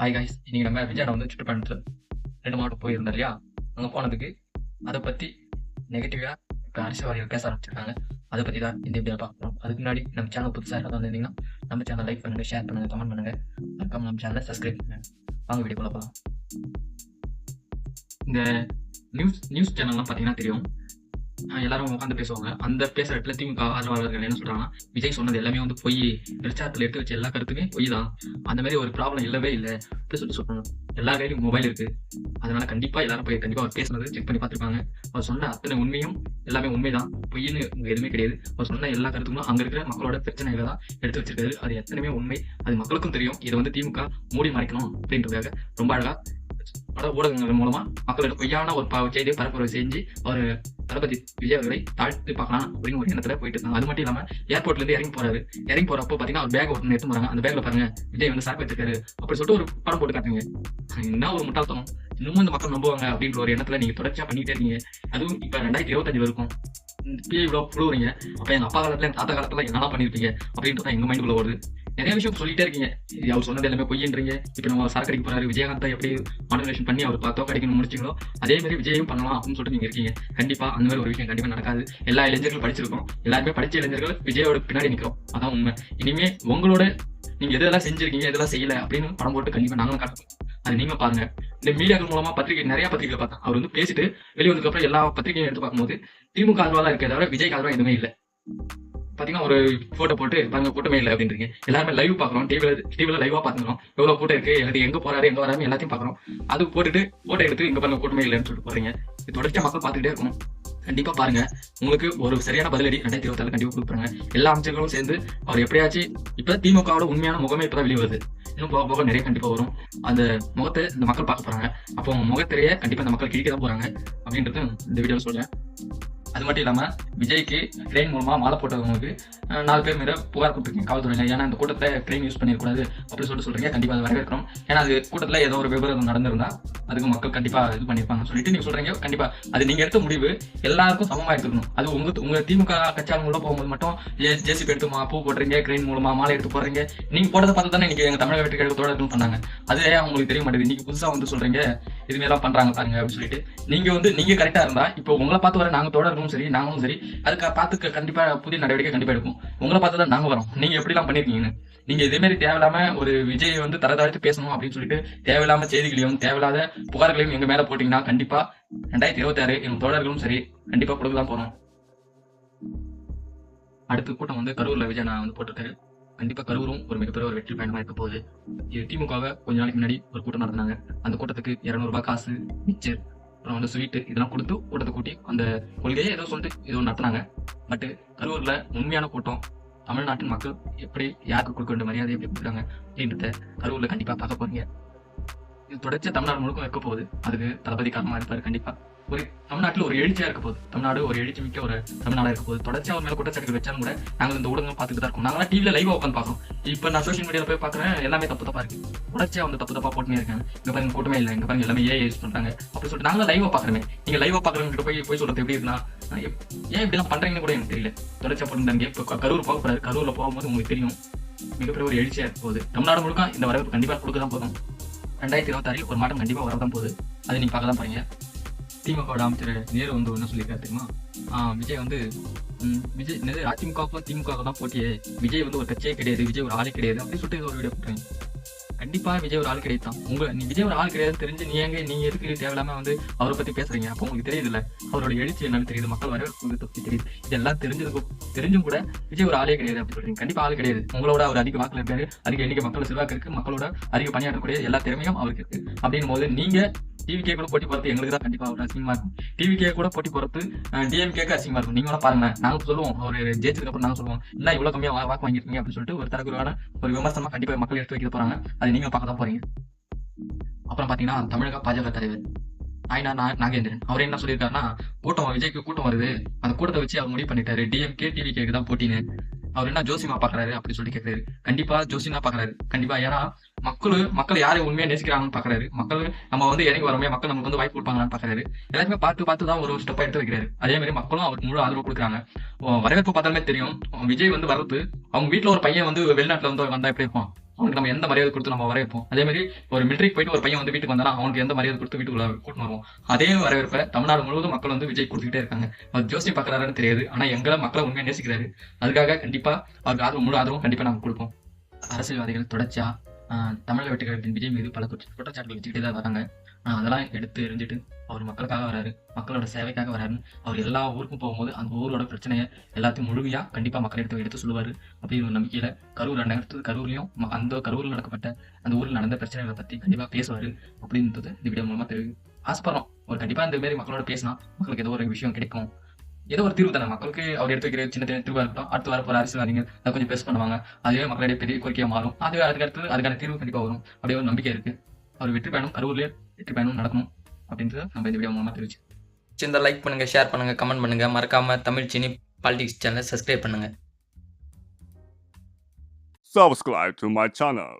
Hi guys இன்னைக்கு நம்ம விஜயாண்ட வந்து சுற்றுப்பயணத்தில் ரெண்டு மாவட்டம் போயிருந்தோம் இல்லையா? அங்கே போனதுக்கு அதை பற்றி நெகட்டிவாக இப்போ அரசியல்வாதிகள் பேச ஆரம்பிச்சிருக்காங்க. அதை பற்றி தான் இந்த வீடியோ பார்க்குறோம் அதுக்கு முன்னாடி நம்ம சேனல் புதுசாக யாராவது வந்திருந்தீங்கன்னா நம்ம சேனல் லைக் பண்ணுங்கள் ஷேர் பண்ணுங்கள் கமெண்ட் பண்ணுங்கள் அதுக்காக நம்ம சேனலை சப்ஸ்கிரைப் பண்ணுங்கள் வாங்க வீடியோ போகலாம் இந்த நியூஸ் நியூஸ் சேனல்லாம் பார்த்தீங்கன்னா தெரியும். எல்லாரும் உட்காந்து பேசுவாங்க. அந்த பேசுற இடத்துல திமுக ஆதரவாளர்கள் என்ன சொல்றாங்கன்னா விஜய் சொன்னது எல்லாமே வந்து பொய். பிரச்சாரத்தில் எடுத்து வச்ச எல்லா கருத்துமே பொய் தான். அந்த மாதிரி ஒரு ப்ராப்ளம் இல்லவே இல்லை. அப்படி சொல்லி சொல்றாங்க. எல்லா கையிலும் மொபைல் இருக்கு. அதனால கண்டிப்பா எல்லாரும் போய் கண்டிப்பா அவர் பேசுனது செக் பண்ணி பார்த்துருப்பாங்க. அவர் சொன்ன அத்தனை உண்மையும் எல்லாமே உண்மைதான் பொய்ன்னு எதுவுமே கிடையாது. அவர் சொன்ன எல்லா கருத்துக்களும் அங்க இருக்கிற மக்களோட பிரச்சனைகளை தான் எடுத்து வச்சிருக்காரு. அது எத்தனையுமே உண்மை. அது மக்களுக்கும் தெரியும். இதை வந்து திமுக மூடி மறைக்கணும் அப்படின்றதுக்காக ரொம்ப அழகா அதாவது ஊடகங்கள் மூலமா மக்களோட பொய்யான ஒரு ப- செய்தியை பரப்புரை செஞ்சு ஒரு தளபதி விஜய் அவர்களை தாழ்த்து பார்க்கலாம் அப்படின்னு ஒரு எண்ணத்துல போயிட்டு இருந்தாங்க அது மட்டும் இல்லாம ஏர்போர்ட்ல இருந்து இறங்கி போறாரு. இறங்கி போறப்போ பாத்தீங்கன்னா ஒரு பேக் ஒருத்தர் எடுத்து போறாங்க அந்த பேக்ல பாருங்க விஜய் வந்து சாக்கு வச்சிருக்காரு அப்படி சொல்லிட்டு ஒரு படம் போட்டு காட்டுங்க. என்ன ஒரு முட்டாள்தனம். இன்னமும் இந்த மக்கள் நம்புவாங்க அப்படின்ற ஒரு எண்ணத்துல நீங்க தொடர்ச்சியா பண்ணிட்டே இருக்கீங்க. அதுவும் இப்ப ரெண்டாயிரத்தி இருபத்தஞ்சு இருக்கும் இவ்வளவு புழுவுறீங்க. அப்ப எங்க அப்பா காலத்துல எங்க தாத்தா காலத்துல என்னெல்லாம் பண்ணிருப்பீங்க அப்படின்றத எங்க மைண்டுக்குள்ள வருது நிறைய விஷயம் சொல்லிட்டே இருக்கீங்க. அவர் சொன்னது எல்லாமே பொய்யன்றீங்க. இப்ப நம்ம சரக்கடிக்கு போறாரு விஜயகாந்த் எப்படி மாடுலேஷன் பண்ணி அவர் பார்த்தோ கிடைக்கணும் முடிச்சிங்களோ அதே மாதிரி விஜயும் பண்ணலாம் அப்படின்னு சொல்லிட்டு நீங்க இருக்கீங்க. கண்டிப்பா அந்த மாதிரி ஒரு விஷயம் கண்டிப்பா நடக்காது. எல்லா இளைஞர்களும் படிச்சிருக்கோம் எல்லாருமே படிச்ச இளைஞர்கள் விஜயோட பின்னாடி நிற்கிறோம் அதான் உண்மை. இனிமே உங்களோட நீங்க எதெல்லாம் செஞ்சிருக்கீங்க எதெல்லாம் செய்யல அப்படின்னு படம் போட்டு கண்டிப்பா நாங்களும் காட்டுவோம். அது நீங்க பாருங்க. இந்த மீடியாக்கள் மூலமா பத்திரிகை நிறைய பத்திரிகை பார்த்தேன். அவர் வந்து பேசிட்டு வெளியே வந்ததுக்கு அப்புறம் எல்லா பத்திரிகையும் எடுத்து பார்க்கும்போது திமுக ஆதரவா தான் இருக்கே தவிர விஜய் ஆதரவா எதுவுமே இல்ல. பாத்தீங்கன்னா ஒரு போட்டோ போட்டு பாருங்க கூட்டமே இல்லை அப்படின்றீங்க. எல்லாருமே லைவ் பாக்குறோம் டிவில டிவில லைவா பாத்துக்கிறோம் எவ்வளவு கூட்டம் இருக்கு அது எங்க போறாரு எங்க வராரு எல்லாத்தையும் பாக்குறோம் அது போட்டுட்டு போட்டோ எடுத்து இங்க பாருங்க கூட்டமே இல்லைன்னு சொல்லிட்டு போறீங்க. இது தொடர்ச்சியா மக்கள் பார்த்துக்கிட்டே இருக்கணும். கண்டிப்பா பாருங்க. உங்களுக்கு ஒரு சரியான பதிலடி ரெண்டாயிரத்தி இருபத்தாறு கண்டிப்பா கொடுக்குறாங்க எல்லா அமைச்சர்களும் சேர்ந்து அவர் எப்படியாச்சும் இப்ப திமுகவோட உண்மையான முகமே இப்பதான் வெளியே வருது இன்னும் போக போக நிறைய கண்டிப்பா வரும். அந்த முகத்தை இந்த மக்கள் பார்க்க போறாங்க. அப்போ உங்க முகத்திலேயே கண்டிப்பா இந்த மக்கள் கிழிக்க தான் போறாங்க. அப்படின்றது இந்த வீடியோ சொல்றேன். அது மட்டும் இல்லாம விஜய்க்கு ட்ரெயின் மூலமா மாலை போட்டவங்களுக்கு நாலு பேர் மேலே புகார் கொடுத்துருக்கீங்க காவல்துறையில். ஏன்னா இந்த கூட்டத்தில் ட்ரெயின் யூஸ் பண்ணிடக்கூடாது அப்படின்னு சொல்லிட்டு சொல்றீங்க. கண்டிப்பா அது வரவேற்கிறோம். ஏன்னா அது கூட்டத்துல ஏதோ ஒரு விபரீதம் நடந்திருந்தா அதுக்கு மக்கள் கண்டிப்பா இது பண்ணிருப்பாங்க சொல்லிட்டு நீங்கள் சொல்றீங்க. கண்டிப்பா அது நீங்க எடுத்த முடிவு. எல்லாருக்கும் சமமா எடுத்துக்கணும். அது உங்க உங்கள் திமுக கட்சியாளங்களோட உள்ள போகும்போது மட்டும் ஜேசிபி எடுத்து மா- பூ போடுறீங்க ட்ரெயின் மூலமா மாலை எடுத்து போடுறீங்க. நீங்க போட்டதை பார்த்து தானே நீங்கள் எங்கள் தமிழக வெற்றி கழகத்தோட இருக்குன்னு சொன்னாங்க. அது ஏன் உங்களுக்கு தெரிய மாட்டேங்குது. நீங்க புதுசாக வந்து சொல்றீங்க இதுமாரி எல்லாம் பண்றாங்க பாருங்க அப்படின்னு சொல்லிட்டு. நீங்க வந்து நீங்க கரெக்டா இருந்தா இப்போ உங்களை பார்த்து வர நாங்க தொடர்களும் சரி நாங்களும் சரி அதுக்கு பார்த்து கண்டிப்பா புதிய நடவடிக்கை கண்டிப்பா எடுக்கும் உங்களை பார்த்து தான் நாங்க வரோம். நீங்க எப்படி எல்லாம் பண்ணிருக்கீங்கன்னு? நீங்க இதே மாதிரி தேவையில்லாம ஒரு விஜய் வந்து தரதாழ்த்து பேசணும் அப்படின்னு சொல்லிட்டு தேவையில்லாம செய்திகளையும் தேவையில்லாத புகார்களையும் எங்க மேல போட்டீங்கன்னா கண்டிப்பா ரெண்டாயிரத்தி இருபத்தி ஆறு எங்க தொடர்களும் சரி கண்டிப்பா கொடுக்க தான் போறோம். அடுத்த கூட்டம் வந்து கரூர்ல விஜய் நான் வந்து போட்டிருக்காரு. கண்டிப்பா கரூரும் ஒரு மிகப்பெரிய ஒரு வெற்றி பயணமா இருக்க போகுது. திமுகவை கொஞ்ச நாளைக்கு முன்னாடி ஒரு கூட்டம் நடத்தினாங்க. அந்த கூட்டத்துக்கு 200 ரூபாய் காசு மிச்சர். அப்புறம் வந்து ஸ்வீட் இதெல்லாம் கொடுத்து கூட்டத்தை கூட்டி அந்த கொள்கையை ஏதோ சொல்லிட்டு ஏதோ நடத்துனாங்க. பட் கரூர்ல உண்மையான கூட்டம் தமிழ்நாட்டின் மக்கள் எப்படி யாருக்கு கொடுக்க வேண்டிய மரியாதை எப்படி கொடுக்குறாங்க அப்படின்றத கரூர்ல கண்டிப்பா பார்க்க போறீங்க. இது தொடர்ச்சி தமிழ்நாடு முழுக்கும் இருக்க போகுது. அதுக்கு தளபதி காரணமா இருப்பாரு கண்டிப்பா. ஒரு தமிழ்நாட்டுல ஒரு எழுச்சியா இருக்க போகுது. தமிழ்நாடு ஒரு எழுச்சி மிக்க ஒரு தமிழ்நாடா இருக்க போகுது. தொடர்ச்சியா ஒரு மேல குற்றச்சாட்டு வச்சாலும் கூட நாங்கள் இந்த ஊடகம் பார்த்துட்டு தான் இருக்கோம். நாங்களாம் டிவியில லைவா உட்காந்து பார்க்கோம் இப்ப நான் சோஷியல் மீடியால போய் பாக்குறேன் எல்லாமே தப்பு தப்பா இருக்கு. தொடர்ச்சியா வந்து தப்பு தப்பா போட்டுனே இருக்காங்க. இங்க பாருங்க கூட்டமே இல்லை. இங்க பாருங்க எல்லாமே ஏ யூஸ் பண்றாங்க அப்படி சொல்லிட்டு நாங்க லைவா பாக்குறோமே நீங்க லைவா பாக்குறவங்க போய் போய் சொல்றது எப்படி இருந்தா ஏன் இப்படிலாம் பண்றீங்கன்னு கூட எனக்கு தெரியல. தொடர்ச்சியா போட்டுருந்தாங்க இப்ப கரூர் போக போறாரு கரூர்ல போகும்போது உங்களுக்கு தெரியும். மிகப்பெரிய ஒரு எழுச்சியா இருக்க போகுது. தமிழ்நாடு முழுக்க இந்த வரவேற்பு கண்டிப்பா கொடுக்க தான் போதும் ரெண்டாயிரத்தி இருபத்தாறில் ஒரு மாட்டம் கண்டிப்பா வரதான் போகுது. அதை நீங்க பார்க்க தான் போறீங்க. திமுகவோட அமைச்சர் நேரு வந்து என்ன சொல்லியிருக்காரு தெரியுமா? விஜய் வந்து விஜய் என்னது அதிமுகவுக்கும் திமுக தான் போட்டியே. விஜய் வந்து ஒரு கட்சியே கிடையாது விஜய் ஒரு ஆளே கிடையாது அப்படின்னு சொல்லிட்டு ஒரு வீடியோ போட்டுருங்க கண்டிப்பா விஜய் ஒரு ஆள் கிடைத்தான். உங்க நீ விஜய் ஒரு ஆள் கிடையாது தெரிஞ்சு நீ எங்க நீங்க எதுக்கு தேவையில்லாம வந்து அவரை பத்தி பேசுறீங்க? அப்போ உங்களுக்கு தெரியுது இல்ல அவரோட எழுச்சி என்னன்னு தெரியுது மக்கள் வரவேற்பு பத்தி தெரியுது. இதெல்லாம் தெரிஞ்சதுக்கு தெரிஞ்சும் கூட விஜய் ஒரு ஆளே கிடையாது அப்படின்னு சொல்றீங்க. கண்டிப்பா ஆள் கிடையாது. உங்களோட அவர் அதிக வாக்குல இருக்காரு அதிக எண்ணிக்கை மக்கள் செல்வாக்கு இருக்கு மக்களோட அதிக பணியாற்றக்கூடிய எல்லா திறமையும் அவருக்கு இருக்கு. அப்படின்னும் போது நீங்க டிவிகே கூட போட்டி போறது எங்களுக்கு தான் கண்டிப்பா ஒரு அசிங்கமா இருக்கும். டிவிகே கூட போட்டி போறது டிஎம்கேக்கு அசிங்கமா இருக்கும். நீங்க கூட பாருங்க நாங்க சொல்லுவோம் ஒரு ஜெயிச்சதுக்கு அப்புறம் நாங்க சொல்லுவோம் என்ன இவ்வளவு கம்மியா வாக்கு வாங்கிருக்கீங்க அப்படின்னு சொல்லிட்டு ஒரு தரக்குறான ஒரு விமர்சனமா கண்டிப்பா மக்கள் எடுத்து வைக்க போறாங்க. அது நீங்க பார்க்க தான் போறீங்க. அப்புறம் பாத்தீங்கன்னா தமிழக பாஜக தலைவர் ஆயினா நாகேந்திரன். அவர் என்ன சொல்லியிருக்காருன்னா கூட்டம் விஜய்க்கு கூட்டம் வருது. அந்த கூட்டத்தை வச்சு அவர் முடிவு பண்ணிட்டாரு. டிஎம்கே டிவிகேக்கு தான் போட்டின்னு. அவர் என்ன ஜோசிமா பாக்குறாரு அப்படி சொல்லி கேட்கிறாரு கண்டிப்பா ஜோசினா பாக்குறாரு. கண்டிப்பா ஏன்னா மக்கள் மக்கள் யாரை உண்மையா நேசிக்கிறாங்கன்னு பாக்குறாரு. மக்கள் நம்ம வந்து இறங்கி வரோமே மக்கள் நமக்கு வந்து வாய்ப்பு கொடுப்பாங்களான்னு பாக்குறாரு. எல்லாருமே பார்த்து பார்த்து தான் ஒரு ஸ்டெப் எடுத்து வைக்கிறாரு. அதே மாதிரி மக்களும் அவருக்கு முழு ஆதரவு கொடுக்குறாங்க. வரவேற்பு பார்த்தாலுமே தெரியும். விஜய் வந்து வரது அவங்க வீட்டுல ஒரு பையன் வந்து வெளிநாட்டுல வந்து வந்தா எப்படி இருப்பான்? அவனுக்கு நம்ம எந்த மரியாதை கொடுத்து நம்ம வரவேற்போம்? அதே மாதிரி ஒரு மிலிட்ரிக்கு போயிட்டு ஒரு பையன் வந்து வீட்டுக்கு வந்தானா அவனுக்கு எந்த மரியாதை கொடுத்து வீட்டுக்குள்ள கூட்டு வருவோம்? அதே வரவேற்பை தமிழ்நாடு முழுவதும் மக்கள் வந்து விஜய் கொடுத்துக்கிட்டே இருக்காங்க. அவர் ஜோசி பார்க்கறாருன்னு தெரியாது ஆனா எங்களை மக்களை உண்மையை நேசிக்கிறாரு. அதுக்காக கண்டிப்பா அவருக்கு ஆதரவு முழு ஆதரவும் கண்டிப்பா நாங்க கொடுப்போம். அரசியல்வாதிகள் தொடர்ச்சியா ஆஹ், தமிழக வெட்டுக்காரத்தின் விஜய் மீது பல குற்ற குற்றச்சாட்டுகள் வச்சுக்கிட்டே தான் வராங்க. அதெல்லாம் எடுத்து எரிஞ்சிட்டு அவர் மக்களுக்காக வராரு. மக்களோட சேவைக்காக வராருன்னு அவர் எல்லா ஊருக்கும் போகும்போது அந்த ஊரோட பிரச்சனையை எல்லாத்தையும் முழுமையா கண்டிப்பா மக்கள் எடுத்து எடுத்து சொல்லுவாரு. அப்படின்னு ஒரு நம்பிக்கையில கரூர் நடந்தது கரூர்லயும் ம- அந்த கரூரில் நடக்கப்பட்ட அந்த ஊரில் நடந்த பிரச்சனைகளை பத்தி கண்டிப்பா பேசுவாரு. அப்படின்றது இந்த வீடியோ மூலமா தெரியும் ஆசைப்படுறோம். அவர் கண்டிப்பா இந்த மாதிரி மக்களோட பேசினா மக்களுக்கு ஏதோ ஒரு விஷயம் கிடைக்கும். ஏதோ ஒரு தீர்வு தானே. மக்களுக்கு அவர் எடுத்து வைக்கிற சின்ன சின்ன தீர்வாக இருக்கட்டும். அடுத்து வர போகிற அரசியல்வாதிகள் அதை கொஞ்சம் பேஸ் பண்ணுவாங்க. அதுவே மக்களிடையே பெரிய கோரிக்கையாக மாறும். அதுவே அதுக்கு அடுத்து அதுக்கான தீர்வு கண்டிப்பாக வரும். அப்படியே ஒரு நம்பிக்கை இருக்கு. அவர் வெற்றி பயணம் கரூர்லேயே வெற்றி பயணம் நடக்கணும். அப்படின்றத நம்ம இந்த வீடியோ மூலமா தெரிவிச்சு இந்த லைக் பண்ணுங்க ஷேர் பண்ணுங்க கமெண்ட் பண்ணுங்க. மறக்காம தமிழ் சினி பாலிடிக்ஸ் சேனலை சப்ஸ்கிரைப் பண்ணுங்க. Subscribe to my channel.